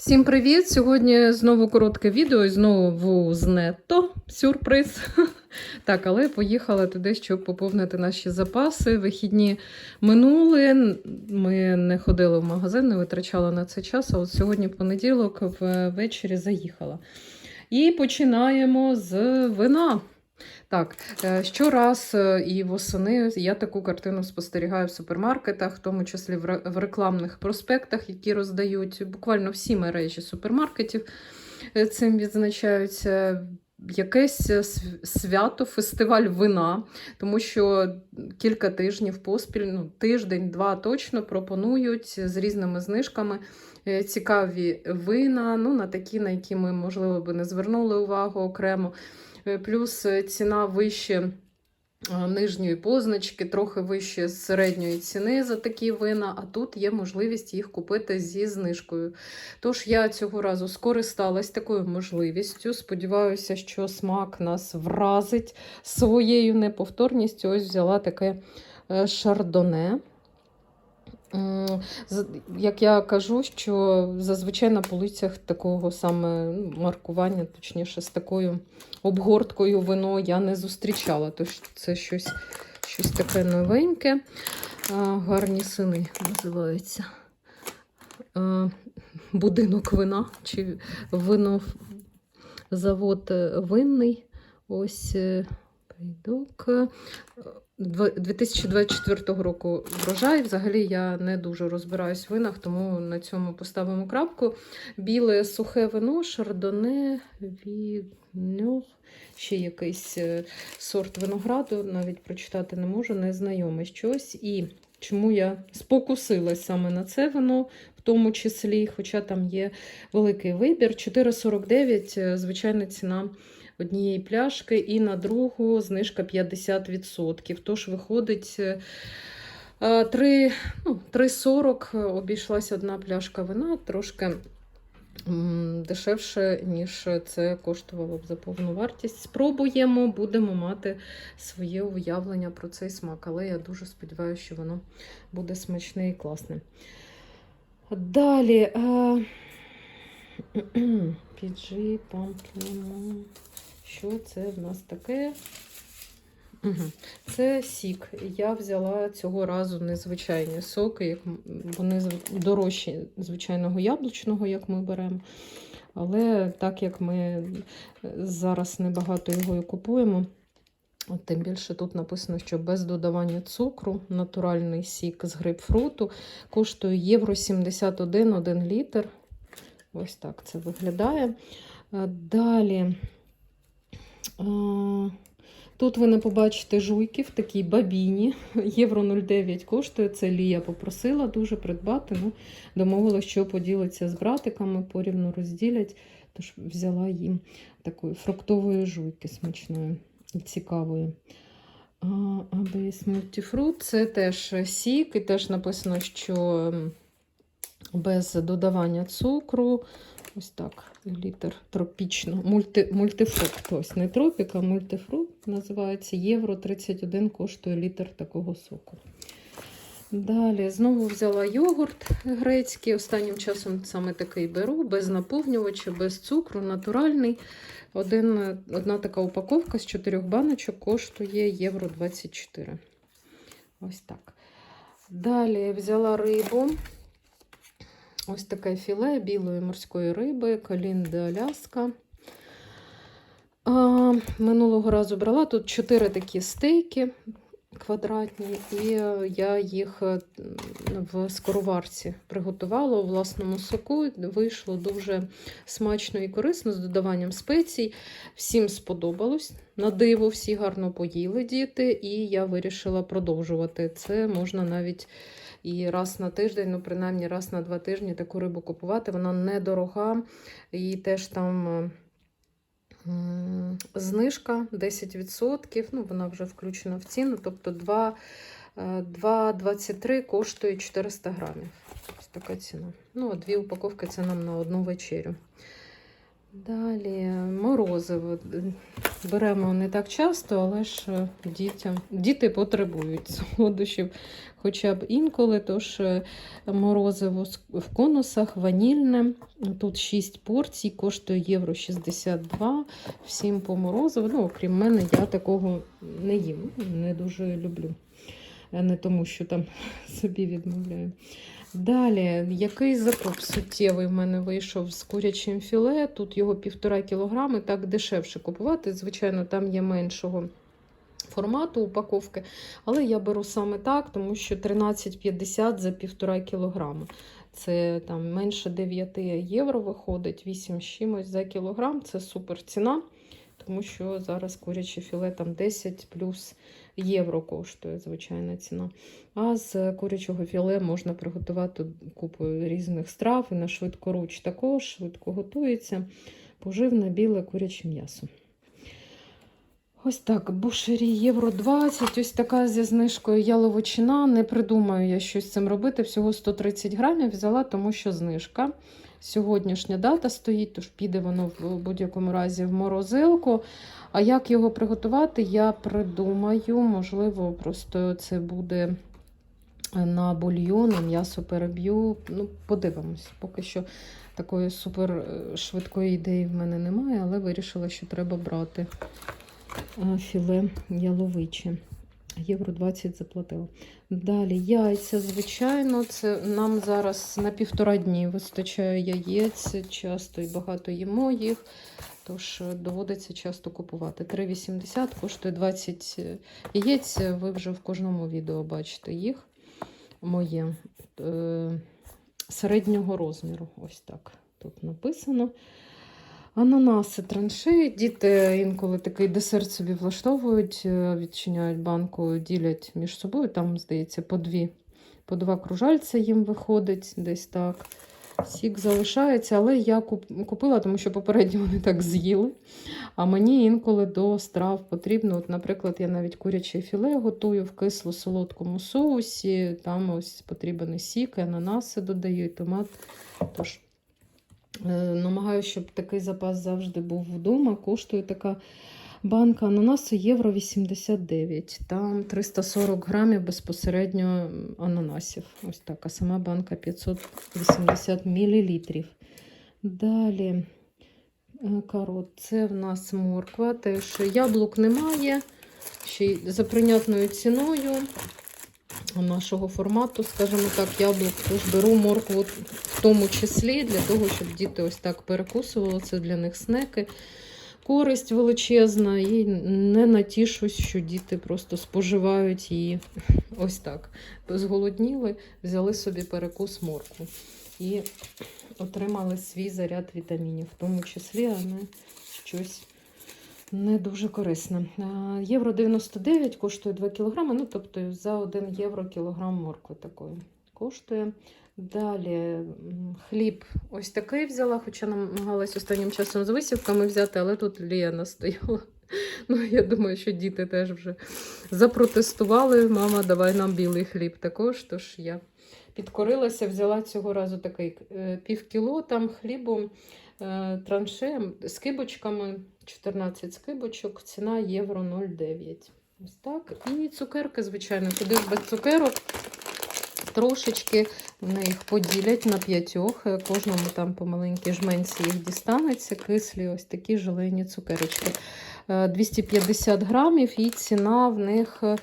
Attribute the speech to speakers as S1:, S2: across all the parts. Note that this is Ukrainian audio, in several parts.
S1: Всім привіт! Сьогодні знову коротке відео і знову з нетто сюрприз. Так, але поїхала туди, щоб поповнити наші запаси. Вихідні минули. Ми не ходили в магазин, не витрачали на це час. А от сьогодні понеділок ввечері заїхала. І починаємо з вина. Так, е, щораз е, і восени я таку картину спостерігаю в супермаркетах, в тому числі в рекламних проспектах, які роздають буквально всі мережі супермаркетів. е, Цим відзначаються якесь свято, фестиваль вина, тому що кілька тижнів поспіль, ну, тиждень-два точно пропонують з різними знижками цікаві вина, ну, на такі, на які ми, можливо, би не звернули увагу окремо. Е, Плюс е, ціна вище е, нижньої позначки, трохи вище середньої ціни за такі вина, а тут є можливість їх купити зі знижкою. Тож я цього разу скористалась такою можливістю. Сподіваюся, що смак нас вразить своєю неповторністю. Ось взяла таке шардоне. Як я кажу, що зазвичай на полицях такого саме ну, маркування, точніше, з такою обгорткою вино я не зустрічала. Тож це щось, щось таке новеньке. Гарні сини називаються. Будинок вина чи винозавод е, винний. Ось е, прийдок. Е, Дв- 2024 року врожай. Взагалі я не дуже розбираюсь в винах, тому на цьому поставимо крапку. Біле сухе вино, шардоне, віньо, ще якийсь е, сорт винограду, навіть прочитати не можу, не незнайоме щось. І чому я спокусилась саме на це вино, в тому числі, хоча там є великий вибір. 4,49 е, звичайна ціна однієї пляшки, і на другу знижка 50%. Тож виходить. е, е, ну, 3,40 обійшлася одна пляшка вина, трошки дешевше, ніж це коштувало б за повну вартість. Спробуємо, будемо мати своє уявлення про цей смак, але я дуже сподіваюся, що воно буде смачне і класне. Далі. Е... PG Pumpkin. Що це в нас таке? Угу. Це сік. Я взяла цього разу незвичайні соки, як вони дорожчі звичайного яблучного, як ми беремо. Але так як ми е, зараз небагато його і купуємо, тим більше тут написано, що без додавання цукру натуральний сік з грейпфруту коштує євро 71 1 літр. Ось так це виглядає. Е, Далі. Тут ви не побачите жуйки в такій бабіні. Євро 0,9 коштує. Це Лія попросила дуже придбати. Ну, домовилася, що поділиться з братиками, порівну розділять. Тож взяла їм такої фруктової жуйки смачної і цікавої. Абейс мультифрут це теж сік, і теж написано, що без додавання цукру. Ось так, літр тропічно. Мульти, мультифрукт. Ось не тропік, а мультифрукт називається. Євро 31 коштує літр такого соку. Далі знову взяла йогурт грецький. Останнім часом саме такий беру, без наповнювача, без цукру, натуральний. Один, одна така упаковка з чотирьох баночок коштує євро 24. Ось так. Далі взяла рибу. Ось таке філе білої морської риби, Калін де Аляска. А, минулого разу брала тут чотири такі стейки квадратні, і я їх е, в скороварці приготувала у власному соку. Вийшло дуже смачно і корисно з додаванням спецій. Всім сподобалось. На диво всі гарно поїли діти, і я вирішила продовжувати. Це можна навіть і раз на тиждень, ну принаймні раз на два тижні таку рибу купувати. Вона недорога і теж там. Знижка 10%, ну вона вже включена в ціну, тобто 2, е, 2,23 коштує 400 грамів. Ось така ціна. Ну, дві упаковки це нам на одну вечерю. Далі морозиво. Беремо не так часто, але ж е, дітям, діти потребують солодощів хоча б інколи. Тож е, морозиво в конусах, ванільне. Тут 6 порцій, коштує євро 62. Всім по морозиву. Ну, окрім мене, я такого не їм. Не дуже люблю. Е, Не тому, що там собі відмовляю. Далі, який закуп суттєвий в мене вийшов з курячим філе. Тут його півтора кілограми, так дешевше купувати. Звичайно, там є меншого формату упаковки, але я беру саме так, тому що 13,50 за півтора кілограма. Це там менше 9 євро виходить, 8 з чимось за кілограм. Це супер ціна, тому що зараз куряче філе там 10 плюс євро коштує звичайна ціна. А з курячого філе можна приготувати купу різних страв і на швидкоруч також швидко готується. Поживне біле куряче м'ясо. Ось так, бушері євро 20, ось така зі знижкою яловичина. Не придумаю я щось з цим робити. Всього 130 грамів взяла, тому що знижка. Сьогоднішня дата стоїть, тож піде воно в будь-якому разі в морозилку. А як його приготувати, я придумаю. Можливо, просто це буде на бульйон, і м'ясо переб'ю. Ну, подивимось. Поки що такої супер е, швидкої ідеї в мене немає, але вирішила, що треба брати е, філе яловиче. Євро 20 заплатила. Далі яйця, звичайно, це нам зараз на півтора дні вистачає яєць, часто і багато їмо їх, тож е, доводиться часто купувати. 3,80 коштує 20 яєць. Ви вже в кожному відео бачите їх. Моє е, середнього розміру. Ось так тут написано. Ананаси, траншеї. Діти інколи такий десерт собі влаштовують, е, відчиняють банку, ділять між собою. Там, здається, по дві, по два кружальця їм виходить десь так. Сік залишається, але я купила, тому що попередньо вони так з'їли. А мені інколи до страв потрібно. От, наприклад, я навіть куряче філе готую в кисло-солодкому соусі. Там ось потрібен сік, ананаси додаю, і томат. Тож Е, Щоб такий запас завжди був вдома. Коштує така банка ананасу євро 89. Там 340 грамів безпосередньо ананасів. Ось так. А сама банка 580 мл. Далі е, карот. Це в нас морква. Теж яблук немає. Ще й за прийнятною ціною нашого формату, скажімо так, яблук. Тож беру моркву в тому числі для того, щоб діти ось так перекусували. Це для них снеки. Користь величезна, і не натішусь, що діти просто споживають її ось так. Зголодніли, взяли собі перекус моркву і отримали свій заряд вітамінів, в тому числі, а не щось не дуже корисне. А, Євро 99 коштує 2 кг, ну тобто за 1 євро кілограм моркви такої коштує. Далі хліб ось такий взяла, хоча намагалась останнім часом з висівками взяти, але тут Лія настояла. Ну, я думаю, що діти теж вже запротестували. Мама, давай нам білий хліб також. Тож я підкорилася, взяла цього разу такий е, півкіло там хлібу е, транше з кибочками, 14 скибочок, ціна євро 0,9. Ось так. І цукерки, звичайно, куди ж без цукерок. Трошечки вони їх поділять на п'ятьох. е, Кожному там по маленькій жменці їх дістанеться. Кислі ось такі желені цукерочки. Е, 250 грамів і ціна в них е,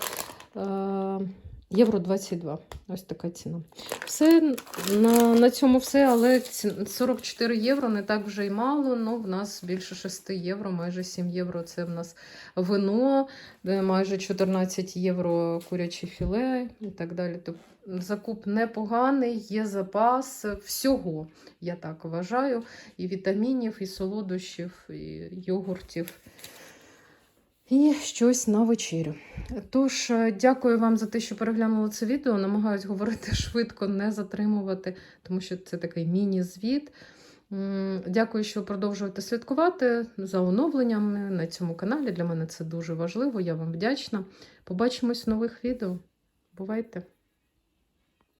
S1: євро 22. Ось така ціна. Все, на, на цьому все, але 44 євро не так вже й мало. Ну, в нас більше 6 євро, майже 7 євро це в нас вино, майже 14 євро куряче філе і так далі. Тобто закуп непоганий, є запас всього, я так вважаю. І вітамінів, і солодощів, і йогуртів. І щось на вечерю. Тож, е, дякую вам за те, що переглянули це відео. Намагаюсь говорити швидко, не затримувати, тому що це такий міні-звіт. Дякую, що продовжуєте слідкувати за оновленнями на цьому каналі. Для мене це дуже важливо. Я вам вдячна. Побачимось в нових відео. Бувайте!